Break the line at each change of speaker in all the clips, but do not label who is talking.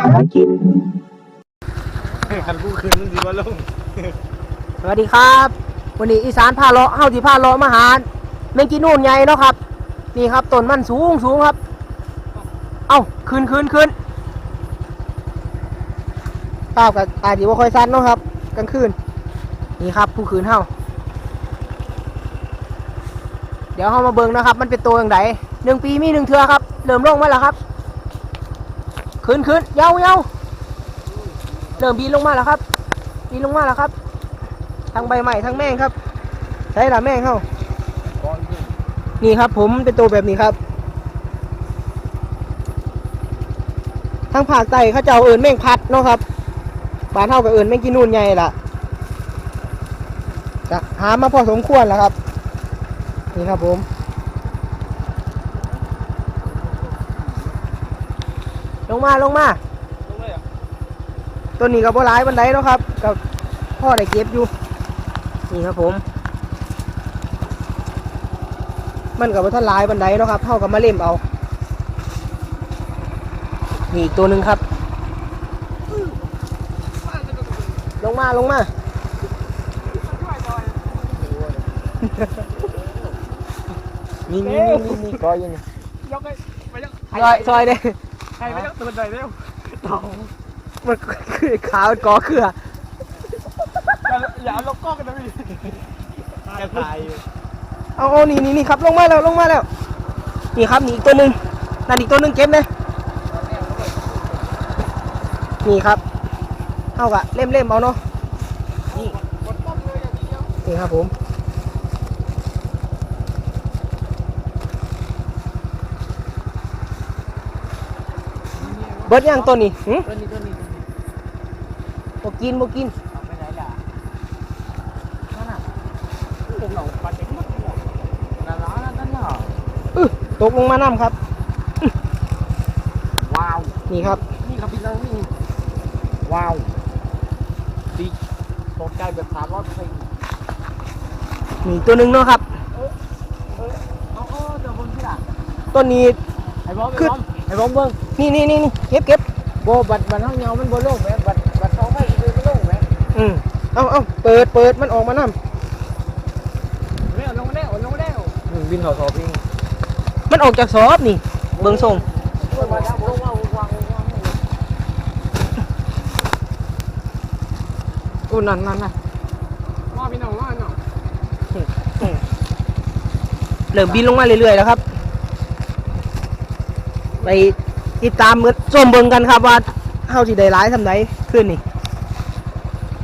หากิน
คันผู้คืนมันดีว่าลง
สวัสดีครับ วันนี้อีสานพาเลาะเฮาที่พาเลาะมาหาแมงกีนูนใหญ่เนาะครับ นี่ครับต้นมันสูงสูงครับ เอ้าคืนคืนคืนภาพกับอาจจะว่าค่อยสั้นเนาะครับกลางคืน นี่ครับ ผู้คืนเฮาเดี๋ยวเฮามาเบิ่งนะครับ มันเป็นตัวอย่างไรหนึ่งปีมีหนึ่งเทือครับเริ่มลงมาแล้วครับ คืนคืนเย้าเย้าเริ่มบีนลงมาแล้วครับบีนลงมาแล้วครับ ทั้งใบใหม่ทั้งแม่งครับ ใช่ละแม่งเข้านี่ครับผมเป็นตัวแบบนี้ครับทางภาคใต้เขาเจ้าเอิญแม่งพัดเนาะครับบ้านเท่ากับเอิญแม่งกินนู่นใหญ่ล่ะจะหามาพอสมควรแล้วครับ นี่ครับผม งมาลงมา
ลงเลยอะ
ตัวนี้กับโบร้ายบันไดเนาะครับกับพ่อได้เก็บอยู่นี่ครับผม มันกับว่าท่านหลายบันไดเนาะครับเท่ากับมาเล่มเอานี่อีกตัวหนึ่งครับ ลงมาลงมา
นี่นี่นี่นี่ก้อยยัง
ยกไปไปยก
ซอยซอยเด้
ใครไปยกตัวใหญ่เร็ว
มันคือขาวกอเคือ
อย่าเอาลกกล้องกันนะพี่
แค่ถ่ายอยู่
เอาเอานี่นี่นี่ครับ ลงมาแล้ว ลงมาแล้ว นี่ครับนี่อีกตัวหนึ่งนั่นอีกตัวหนึ่งเก็บเลยนี่ครับเท่ากับเล่มเล่มๆเอาเนาะนี่นี่ครับผม เบิดยังตัวนี้หึ
ตัวนี้ตัวนี้
บ่กินบ่กิน
เอาไปไหนล่ะ
ผมเหล่าปลาเจ๋งมากเลย
นั่นน่ะนั่นน่ะ
อื้อตกลงมาน้ำครับ
ว้าว
นี่ครับ
นี่ครับพี่น้องนี่ ว้าวดีตกใจแบบสามร้อยเปอร์เซ็นต์
นี่ตัวหนึ่งเนาะครับ
เอาเอาเดี๋ยวบนที่ล่ะ
ต้นนี้
ไอ้บอม
ขึ้
ไอ้
น
บอมไอ้บอมเบิ้ง
นี่นี่นี่นี่ เก็บเก็บ
โบบัดบัดห้องเงามันโบโล่งไหมบัดบัดท้องไฟอีกเลยโบโล่งไหม
อืมเอาเอาเปิดเปิดมันออกมาน้
เร็วลงมาแล้วลงมาแล้ว
บินเขาสอบพิงำ
มันออกจากซอบนี่ เบิ่งส่ง
ลงมาแล้วลงมาวางวางวาง
โอ้นั่นนั่นนั่น
ว่าพี่น้องว่าน้อง
เริ่มบินลงมาเรื่อยๆแล้วครับ ไป ติดตามมือส้มเบิ่งกันครับว่าเฮาสิได้ร้ายทำไดขึ้นนี่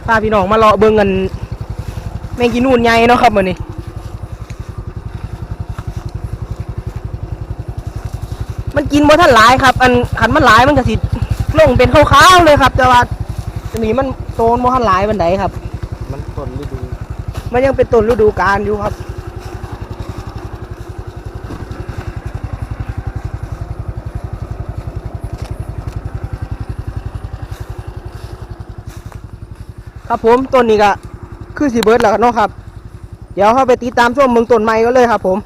พาพี่น้องมาเลาะเบิ่งกันแมงกีนูนใหญ่เนาะครับมื้อนี้มันกินบ่ทันหลายครับ อันขันมันหลายมันก็สิลงเป็นขาวๆเลยครับ แต่ว่าอันนี้มันโตนบ่ทันหลายบันไดครับ
มันต้นฤดู
มันยังเป็นต้นฤดูกาลอยู่ครับ ครับผมต้นนี้ก็คือสีเบิร์ดแล้วเนาะครับ เดี๋ยวเข้าไปติดตามช่วงเมืองต้นไม้ก็เลยครับ ผม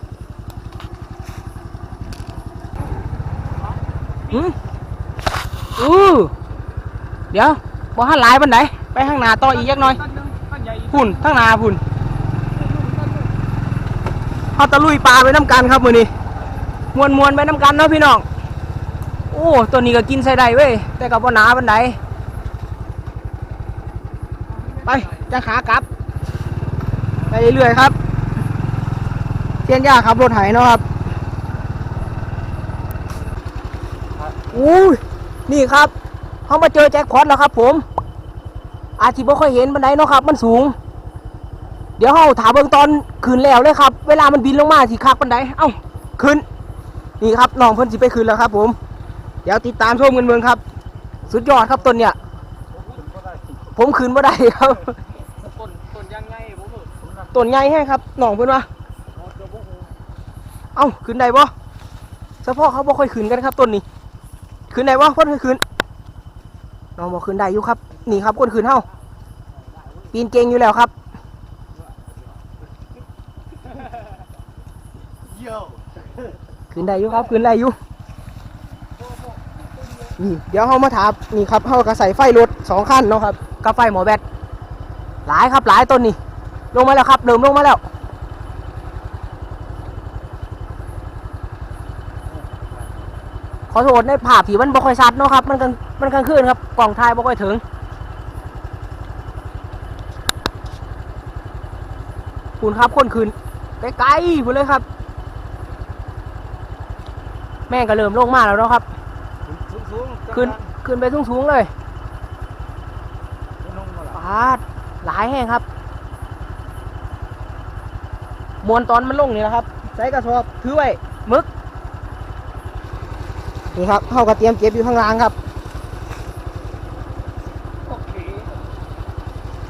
อืมอู้เดี๋ยวบ่หันหลายบันไดไปข้างหน้าต่ออีกยักหน่อย
ต้นนึงต้นใหญ่อีก
พุ่นทั้งนาพุ่นเขาตะลุยปลาไปน้ำกันครับมือนี้มวนมวนไปน้ำกันเนาะพี่น้องโอ้ตัวนี้ก็กินใส่ได้เว้ยแต่กับว่าหนาบันได ไปจะขากลับ ไปเรื่อยๆครับเทียนยาขับรถไถเนาะครับอู้ยนี่ครับเขามาเจอแจ็คพอตแล้วครับ ผม อาจจะไม่ค่อยเห็นบันไดเนาะครับ มันสูง เดี๋ยวเราถามเบื้องตอนขึ้นแล้วเลยครับ เวลามันบินลงมาสิคักบันไดเอ้าขึ้น นี่ครับน้องเพิ่นสิไปขึ้นแล้วครับ ผม เดี๋ยวติดตามชมกันเมืองครับ สุดยอดครับต้นเนี่ย ผมขึ้นบ่ได้ครับ
ต้นต้นยังไงผมรู้ผมนับ
ต้นใหญ่แห้งครับน้องเพิ่นว่า
เดี๋ยวผม
เอ้าขึ้นได้บ่เฉพาะเขาบ่ค่อยขึ้นกันครับต้นนี้ขึ้นได้บ่เพิ่นค่อยขึ้นน้องบอกขึ้นได้อยู่ครับ นี่ครับคนขึ้นเฮาปีนเก่งอยู่แล้วครับ
เยี่ยว
ขึ้นได้อยู่ครับขึ้นได้อยู่นี่เดี๋ยวเขามาถามนี่ครับเขาก็ใส่ไฟรถสองขั้นเนาะครับ กับไฟหมอแบตหลายครับหลายต้นนี่ลงมาแล้วครับเริ่มลงมาแล้วขอโทษในภาพที่มันบ่ค่อยชัดเนาะครับ มันกลางมันกลางคืนครับกล่องถ่ายบ่ค่อยถึง คุณครับคนคืนไกลๆพูนเลยครับ แม่งก็เริ่มลงมาแล้วเนาะครับ
สูงๆ
ขึ้นขึ้นไปสูงๆเลย
ลงมาละ
ปาดหลายแห้งครับ มวนตอนมันลงนี่แหละครับใส่กระสอบถือไว้มึกนี่ครับเขาก็เตรียมเก็บอยู่ข้างล่างครับ
โอเค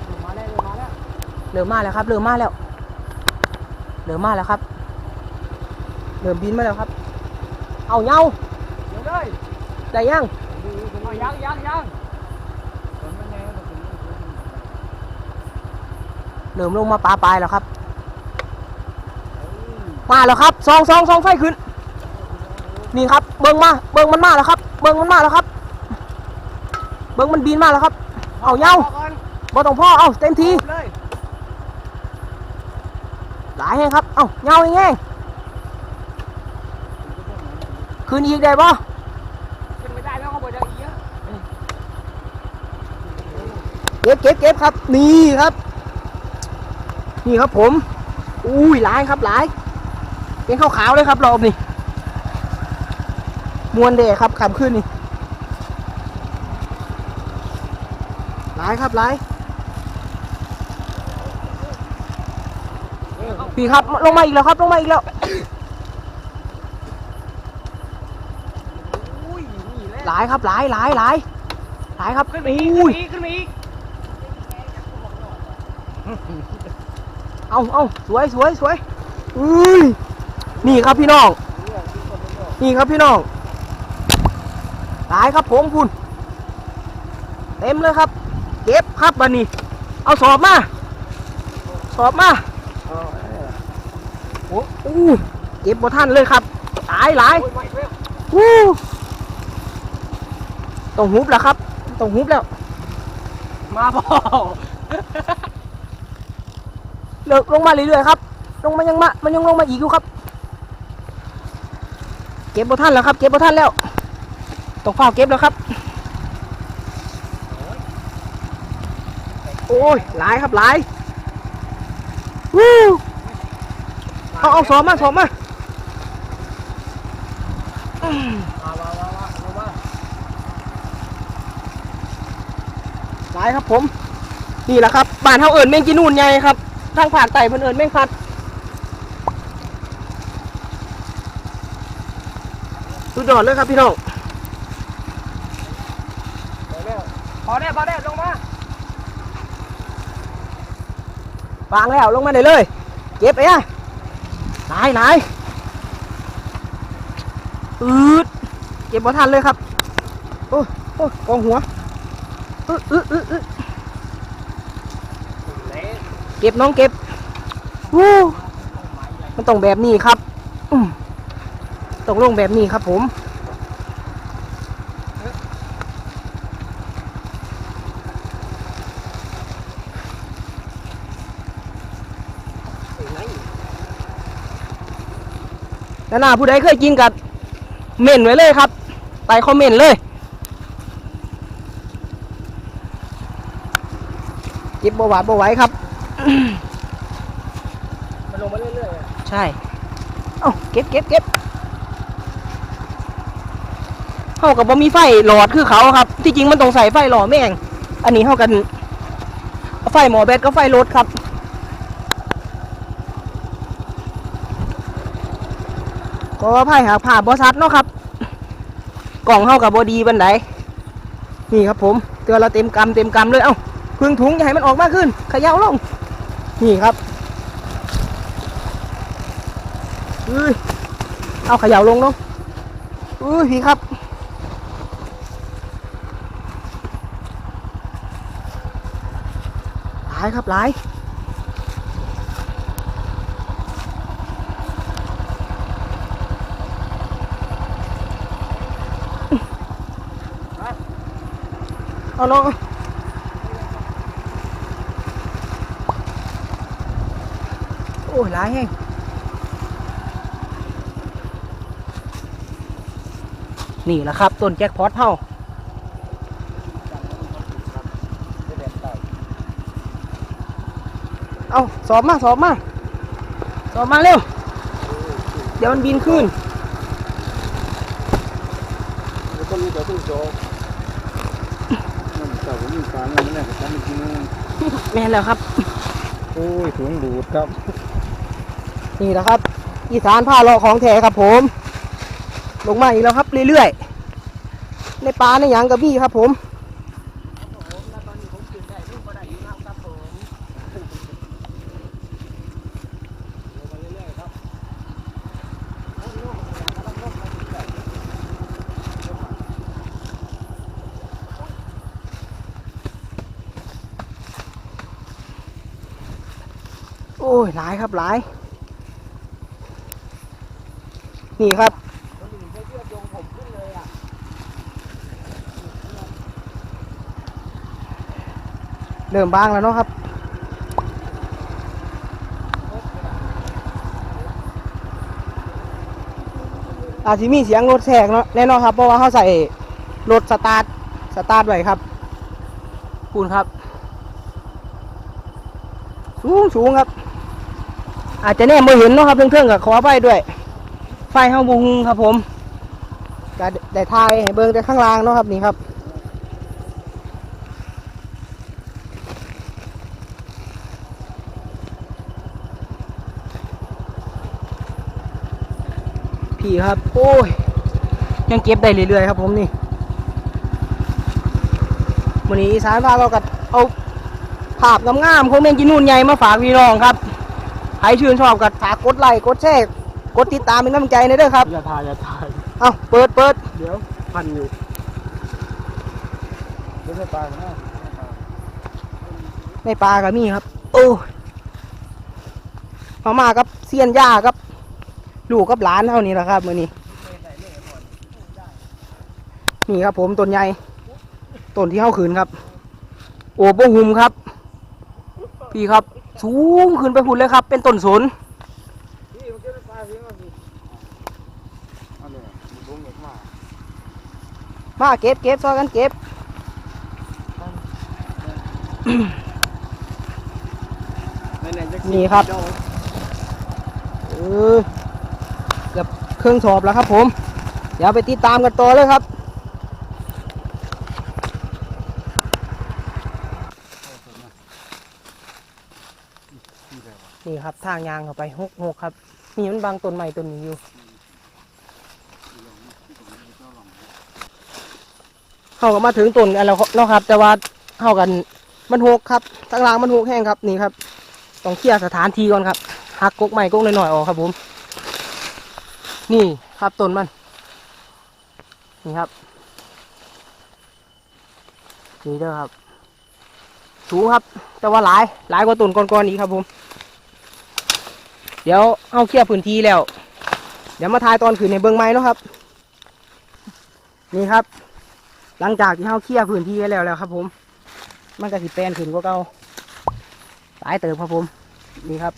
ลงมาแล้วลงมาแล้ว
เริ่มมาแล้วครับเริ่มมาแล้วเริ่มมาแล้วครับเริ่มบินมาแล้วครับ เอาเงา
เดี๋ยวเลย
ได้ยัง
เอายังยังยังฝนมันแน่มันถึง
เริ่มลงมาปลาปลายแล้วครับ มาแล้วครับซองซองซองไฟขึ้น นี่ครับ เบิ้งมาเบิ้งมันมาแล้วครับ เบิ้งมันมาแล้วครับ เบิ้งมันบินมาแล้วครับ เอาเงา
พก่อน
บ่ต้องพ่อเอาเต็มที
เลย
หลายแห้งครับ เอาเงาแห้งๆคืนอีกได้บ่
ขึ้นไม่ได้แล้วเขาบอกจะอีกเยอะ
เก็บเก็บเก็บครับ นี่ครับ นี่ครับผม อุ้ยหลายครับหลาย เป็นขาวๆเลยครับรอบนี้มวนเดะครับขำขึ้นนี่หลายครับหลายพี่ครับลงมาอีกแล้วครับลงมาอีกแล้ว
อุ้ยนี่แหละ
หลายครับหลายหลายหลายหลายครับ
ขึ้นมาอีก
อุ้ย
ขึ้นมาอีกขึ้นมาอีก
เอาเอาสวยสวยสวยอุ้ยนี่ครับพี่น้อง นี่ครับพี่น้องหลายครับผมคุณ เต็มเลยครับ เก็บครับบันนี้ เอาสอบมา สอบมาโอ้อู้เก็บบ่ทันเลยครับ หลายหลาย
วู้
ต้องหุบแล้วครับ ต้องหุบแล้ว
มาพ่อ
เลิกลงมาเรื่อยๆครับลงมายังมามันยังลงมาอีกอยู่ครับ เก็บบ่ทันแล้วครับ เก็บบ่ทันแล้วต้องเฝ้าเก็บแล้วครับ โอ้ยหลายครับหลายวู้เอาเอาสอบมาสอบมาหลายครับผม นี่แหละครับบ้านเฮาเอิญแมงกินนูนใหญ่ครับ ทางภาคใต้เพิ่นเอิญแมงพัด สุดยอดเลยครับพี่น้อง
พอได้พอได้ลงมา
วางแล้วลงมาได้เลย เก็บไปอะหลายหลายอืดเก็บบ่ทันเลยครับ โอ้โอ้กองหัวอึดอึดอึดอึด
เละ
เก็บน้องเก็บวู้มันต้องแบบนี้ครับต้องลงแบบนี้ครับผมแล้วนาผู้ใดเคยกินกับเม่นไว้เลยครับใต้คอมเมนต์เลยเก็บบ่หวาดบ่ไหวครับ
มันลงมาเรื่อยๆอะ
ใช่ เอ้าเก็บเก็บเก็บเขากับบ่มีไฟหลอดคือเขาครับ ที่จริงมันต้องใส่ไฟหลอดแม่ง อันนี้เขากัน ไฟหมอแบตก็ไฟรถครับก็ว่าไพ่หาผ่าบอซัดเนาะครับ กล่องเข้ากับบอดีบันไดนี่ครับผม เตือนเราเต็มกำเต็มกำเลย เอ้าพึ่งถุงอย่าให้มันออกมากขึ้น ขย่าลง นี่ครับอุ้ยเอาขย่าลงเนาะอุ้ยพี่ครับหลายครับหลายเอาน้อง อ้ยหลายแห้งนี่แหละครับต้นแจ็คพอตเฮาเอาสอบมาสอบมาสอบมาเร็ว เดี๋ยวมันบินขึ้น
ต้นนี้ตัวตู้โจ๊กมันแต่ผมมีปลาเนี่ยมันแรกกับฉันจริงๆนะ
แม่นแล้วครับ
โอ้ยถุงดูดครับ
นี่แหละครับ อีสานผ้าเลาะของแท้ครับผม ลงมาอีกแล้วครับเรื่อยๆ ในปลาในหยังกับพี่ครับผมโอ้ยหลายครับหลาย นี่ครับเริ่มบางแล้วเนาะครับ อาจจะมีเสียงรถแทกเนาะแน่นอนครับ เพราะว่าเขาใส่รถสตาร์ทสตาร์ทไว้ครับคุณครับ สูงสูงครับ อาจจะแน่ไม่เห็นเนาะครับเพื่อนๆกับขอไปด้วย ไฟเฮาบุงครับผมก็ได้ทายเบิ่งแต่ข้างล่างเนาะครับนี่ครับพี่ครับ โอ้ย ยังเก็บได้เรื่อยๆครับผมนี่วันนี้สานพาเรากัดเอาภาพงามๆของแมงกินนูนใหญ่มาฝากพี่น้องครับใครชื่นชอบกัดฝากกดไลค์กดแชร์ กดติดตามเป็นกำลังใจหนะเด้อครับ
อย่าถ่ายอย่าถ่าย
เอาเปิดเปิด
เดี๋ยวพันอยู่ไม่ใช่ปลานะ
ในปลาก็มีครับ โอ้ยมามากับเซียนย่ากับ ลูกกับหลานเท่านี้แหละครับมือนี้นี่ครับผมต้นใหญ่ต้นที่เข้าขืนครับ โอ้โหหุมครับ พี่ครับ สูงขึ้นไปพุ่นเลยครับ เป็นต้นสน
พี่มันเก็บปลาพี่มาพี่เอาเลยมันบุ้งเด็กมา
มาเก็บเก็บซอยกันเก็บนี่ครับเออเกือบเครื่องสอบแล้วครับผม เดี๋ยวไปติดตามกันต่อเลยครับนี่ครับทางยางเข้าไปหกหกครับนี่มันบางต้นใหม่ต้นนี้อยู่ เข้ากันมาถึงต้นกันแล้วเนาะครับ แต่ว่าเข้ากันมันหกครับทางล่างมันหกแห้งครับนี่ครับต้องเคลียร์สถานที่ก่อนครับหักกกใหม่กกหน่อยๆออกครับผม นี่ครับต้นมัน นี่ครับนี่เด้อครับ สูงครับ แต่ว่าหลายหลายกว่าต้นก่อนๆอีกครับผม เดี๋ยวเอาเคลียร์พื้นที่แล้ว เดี๋ยวมาทายตอนขืนในเบิ้องไม้เนาะครับ นี่ครับ หลังจากที่เขาเคลียร์พื้นที่ไว้แล้วแล้วครับ ผม มันก็สิแปลนขึ้นกว่าเก่าหลายเติบครับผม นี่ครับ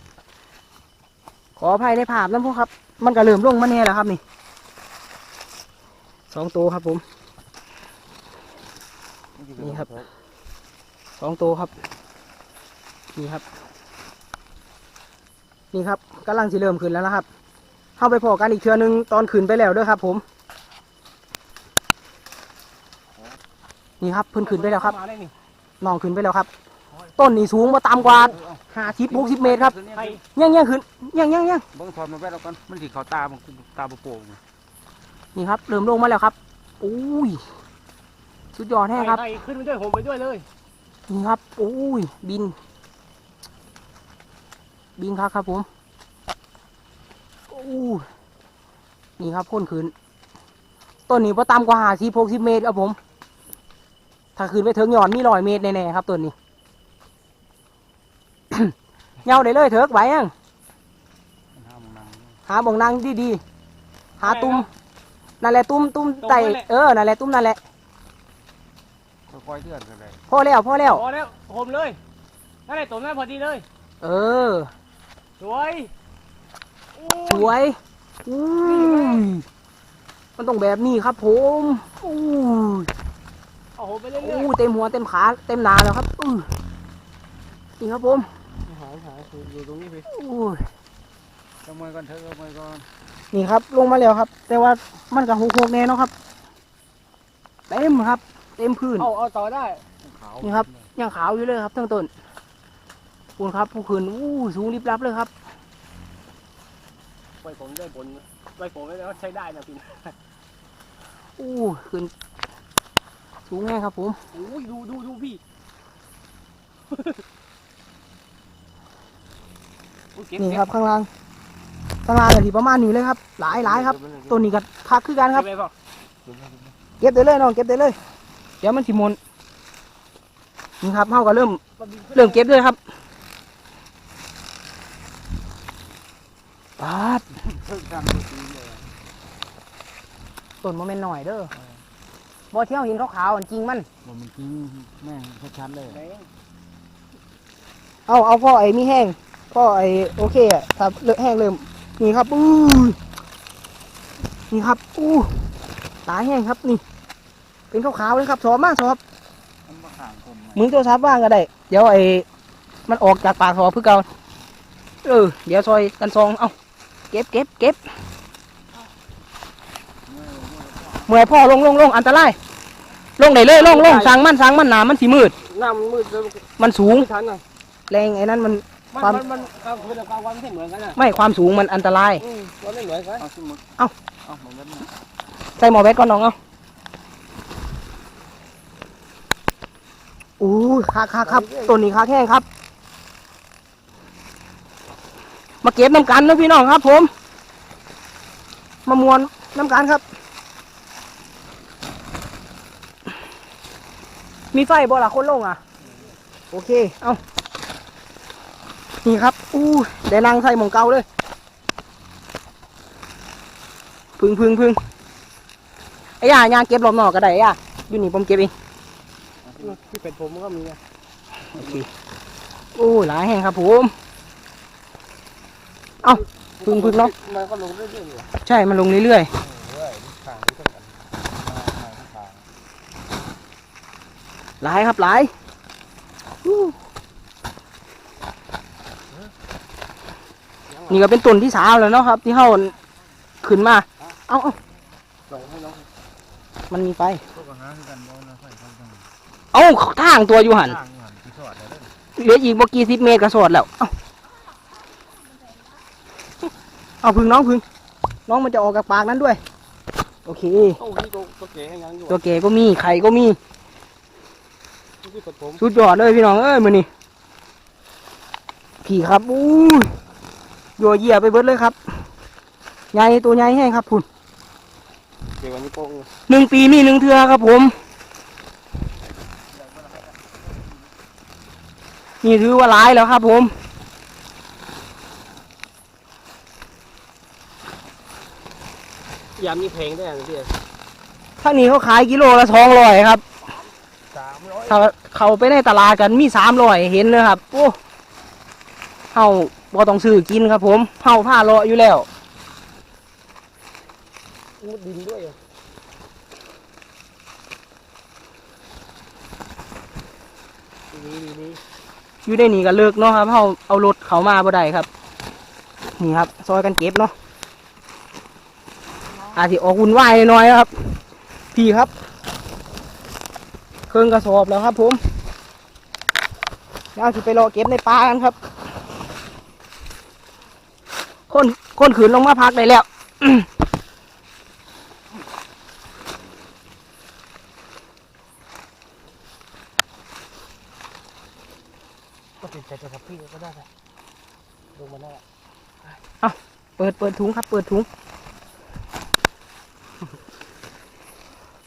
ขออภัยในภาพนะพวกครับ มันก็เริ่มลงมาแน่แล้วครับ นี่สองตัวครับผม นี่ครับสองตัวครับ นี่ครับ นี่ครับกำลังสิเริ่มขึ้นแล้วนะครับ เข้าไปพอกันอีกเทือนึงตอนขึ้นไปแล้วด้วยครับ ผม นี่ครับเพิ่นขึ้นไปแล้วครับ
มาได้นี่
น้องขึ้นไปแล้วครับ ต้นนี่สูงมาต่ำกว่าห้าสิบหกสิบเมตรครับ
ไป
ยังยังขึ้นยังยังยัง
เบิ้งถอดมาแวะแล้วกันมันสีเขาตามันตาโป่ง
นี่ครับเริ่มลงมาแล้วครับอุ้ยสุดยอดแท้ครับ
ไปขึ้นไปด้วยผมไปด้วยเลย
นี่ครับอุ้ยบิน บินครับครับผมอู้นี่ครับพ่นขึ้นต้นนี้พอต่ำกว่าห้าสิบหกสิบเมตรครับผม ถ้าขึ้นไปถึงหย่อนมีร้อยเมตรแน่ๆครับต้นนี้ เงาได้เลยเถิกไหวยัง
ห้ามนัง
หาบ่องนางดีๆหาตุ้มนั่นแหละตุ้มตุ้มไตเออนั่นแหละตุ้มนั่นแหละ
ค่อยๆเทือนกันเลย
พอแล้วพอแล้ว
พอแล้วผมเลยนั่นแหละตัวนั้นพอดีเลย
เออ
สวยอู้
สวยอุ้ยมันต้องแบบนี้ครับผมอู้ ย
เอาผมไปเรื่อย
อู้เต็มหัวเต็มขาเต็มหนาแล้วครับอื้อนี่ครับผม
หายหายอยู่ตรงนี้พี่
อู้ย
ขโมยก่อนเถอะขโมยก่อน
นี่ครับลงมาแล้วครับ แต่ว่ามันกับหกหกแน่เนาะครับเต็มครับ เต็มพื้น
ๆเอาเอาต่อได้
ขาว
นี่ครับ ยังขาวอยู่เลยครับทั้งต้นปูนครับผู้คืนอู้สูงริบลับเลยครับ
ไปผมได้ผลไปผมได้แล้วใช้ได้นะพี่
อู้ขึ้น สูงแน่ครับผม
โอ้ยดูดูดูพี่โอ้ยเก็
นี่ครับข้างล่างข้างล่างก็ที่ประมาณนี้เลยครับ หลายหลายครับต้นนี้ก็คักคือกันครับ
เก็บไปเปล่า
เก็บได้เลยน้องเก็บได้เลย เดี๋ยวมันสิมนนี่ครับเฮาก็เริ่มเริ่มเก็บเลยครับปาด
เพิ่งทำตัวจริงเลย
ต้นโมเมนต์หน่อยเด้อ บ่เที่ยวเห็นขาวๆอันจริงมัน
ผมมันจริงแม่งชัดๆเลย
ไหน
เอาเอาพ่อไอ้มีแห้งพ่อไอ้โอเคอะครับเลอะแห้งเริ่มนี่ครับอู้ยนี่ครับอู้ตาแห้งครับนี่ เป็นขาวๆเลยครับสอบมากสอบ
มันมาข่างผม
มึงโทรศัพท์ว่างก็ได้ เดี๋ยวไอ้มันออกจากปากสอบเพื่อเก่าเออเดี๋ยวซอยกันซองเอาเก็บเก็บเก็บ เมื่อยพ่อลงลงลงอันตรายลงได้เลยลงลงสั่งมันสั่งมันหนามันสีมืด
หน้ามันมืดแล้ว
มันสูง
ไม่ทันอะ
แรงไอ้นั้นมัน
มัน
ความ
มันมันกลางคืนกับกลางวันไม่เหมือนกันอะ
ไม่ความสูงมันอันตราย
อืมมันไม่เหมือนกัน
เอาสิมึง
เอ้า
เอาเหมือนกันนะ
ใส่หมอแบตก่อนน้องเอาอู้คักคักครับตัวนี้คักแห้งครับ มาเก็บน้ำกันนะพี่น้องครับ ผม มามวนน้ำกันครับ มีไฟบ่ล่ะคนลงอะ โอเค เอานี่ครับ อู้เดี๋ยวนั่งใส่หมองเก่าเลยพึ่งพึ่งพึ่งไอ้ย่ายางเก็บรอบนอกก็ได้ไอ้ย่าอยู่นี่ผมเก็บเอง
ที่เป็นผมก็มีนะ
โอเคโอ้หลายแห่งครับผมเอ้าพึ่งพึ่งเนาะ
มันก็ลงเรื่อยๆอยู่
ใช่ มันลงเรื่อย
เรื่อยข่างนี่ต้องกัน
ๆ หลายครับหลายอู้นี่ก็เป็นต้นที่สามแล้วเนาะครับ ที่เข้าขึ้นมา เอ้าเอ้า
ลงให้น้อง
มันมีไฟ
พวกก็หาคือกันบ่นะค่อยๆต้อง
เอ้าทางตัวอยู่หัน
ทางอยู่หันที่สอดเลยเด้อ
เหลืออีกบ่กี่สิบเมตรก็สอดแล้ว เอ้าเอาพึ่งน้องพึ่งน้องมันจะออกจากปากนั้นด้วย โอเค
โอ้ยตัวตัวเก๋ยังอยู่
ตัวแก่ก็มีไข่ก็มี
ที่เป็นผม
สุดยอดเลยพี่น้องเอ้ยมือนี่พี่ครับอู้ยโยเยี่ยไปเบิดเลยครับใหญ่ตัวใหญ่แห้งครับพุ่น
เก๋กว่านี้โป้ง
หนึ่งปีมีหนึ่งเทือครับผม นี่ถือว่าหลายแล้วครับผม
ยามมีเพลงได้วยอะพี่
ท่างนี้เขาขายกิโลละสองร้อยครับ
สามร้อย
ถ้า เขาไปในตลาดกันมีสามร้อยเห็นเลยครับโอ้เฮาบ่ต้องซื้อกินครับผมเฮาผ้าเลาะอยู่แล้ว
มุดดินด้วยอะนี่นี่นี่
อยู่ในนี่ก็เลิกเนาะครับเขาเอารถเขามาบ่ได้ครับ นี่ครับ ซอยกันเก็บเนาะอาจจะออกวุ่นวายหน่อยๆครับ พี่ครับ เครื่องกระสอบแล้วครับผม เดี๋ยวสิไปรอเก็บในป่ากันครับ คนคนขืนลงมาพักได้แล้ว
ก็ติดใจกับพี่ก็ได้ครับลงมาได้
เปิดเปิดถุงครับ เปิดถุง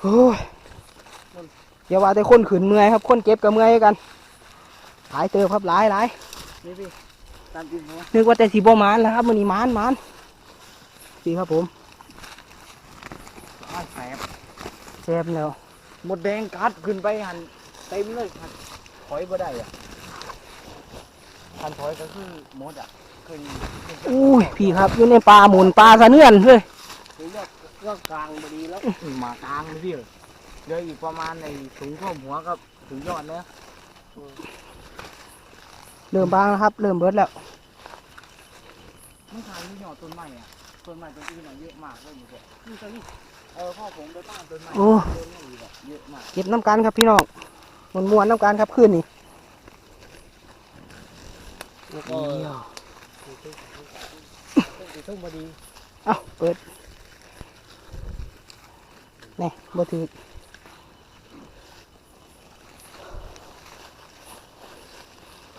โอ้ยอย่าว่าแต่คนขืนเมื่อยครับ คนเก็บกับเมื่อยกัน หลายเติบครับหลายหลาย
นี่พี่ตามจริงไหม
นึกว่าแต่สีบมานแล้วครับมันนี่มานมานสีครับผม
อ้าวแสบ
แซบแล้ว
หมดแดงกัดขึ้นไปหันเต็มเลยหันถอยบ่ได้อะหันถอยก็คือหมดอะขึ้นขึ้น
อุ้ยพี่ครับอยู่ในปลาหมุนปลาสะเนื่อนเลย
คือเลือกเลือกกลางพอดีแล้วมากลางเลยพี่เหลืออีกประมาณในสูงท่วมหัวกับถึงยอดเนื้อ
เริ่มบางแล้วครับ เริ่มเบิดแล้ว
ไม่ทานที่ยอดต้นไม้อะต้นไม้ต้นอื่นอะเยอะมากเลยหมดเลยนี่ต้นนี้เออพ่อผมไปตั้งต้นไม้
โอ้
ต้นไม้อีกอะเยอะมาก
เก็บน้ำกันครับพี่น้องมวนมวนๆน้ำกันครับขึ้นนี่
แล้วก็ทุ่งพอดี
เอ้าเปิดนี่บ่ถือ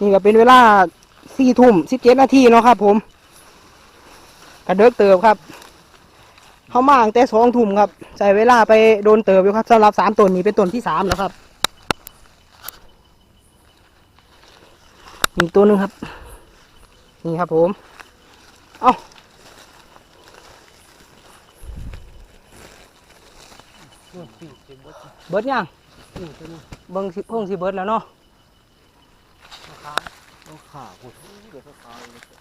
นี่ก็เป็นเวลาสี่ทุ่มสิบเจ็ดนาทีเนาะครับ ผมกระเดิกเติบครับเขามาตั้งแต่สองทุ่มครับใช้เวลาไปโดนเติบอยู่ครับสำหรับสามต้นนี้เป็นต้นที่สามแล้วครับอีกตัวนึงครับ นี่ครับผม เอาเบิร์ดยังเบิ้งสิเพิ่งสิเบิร์ดแล้วเนาะ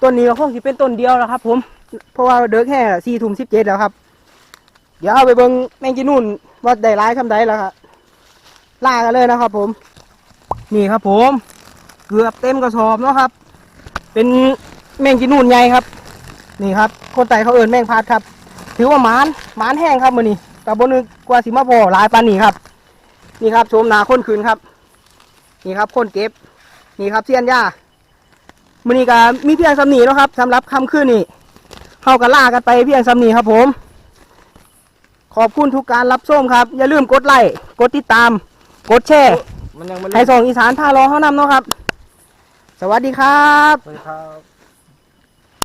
ต้
นนี้ก็คงสิเป็นต้นเดียวแล้วครับ ผม เพราะว่าเดิกแค่สี่ทุ่มสิบเจ็ดแล้วครับ เดี๋ยวเอาไปเบิ้งแมงจีนุ่นว่าได้ร้ายคำใดแล้วครับล่ากันเลยนะครับ ผม นี่ครับ ผม เกือบเต็มกระสอบเนาะครับ เป็นแมงจีนุ่นใหญ่ครับ นี่ครับ คนไต่เขาเอินแมงพัดครับ ถือว่ามานมานแห้งครับมือนี้กับบนึกกว่าสิมาพอหลายปานนี้ครับ นี่ครับชมนาคนคืนครับ นี่ครับคนเก็บ นี่ครับเซียนย่า มือนี้ก็มีเพียงสำนีเนาะครับสำหรับคำคืนนี้เข้ากันล่ากันไปเพียงสำนีครับผม ขอบคุณทุกการรับชมครับ อย่าลืมกดไลค์กดติดตาม กดแชร์
มันยังไม่
ให้ส่องอีสานท่ารอเขานำเนาะครับ สวัสดีครับ
สวัสดีครับ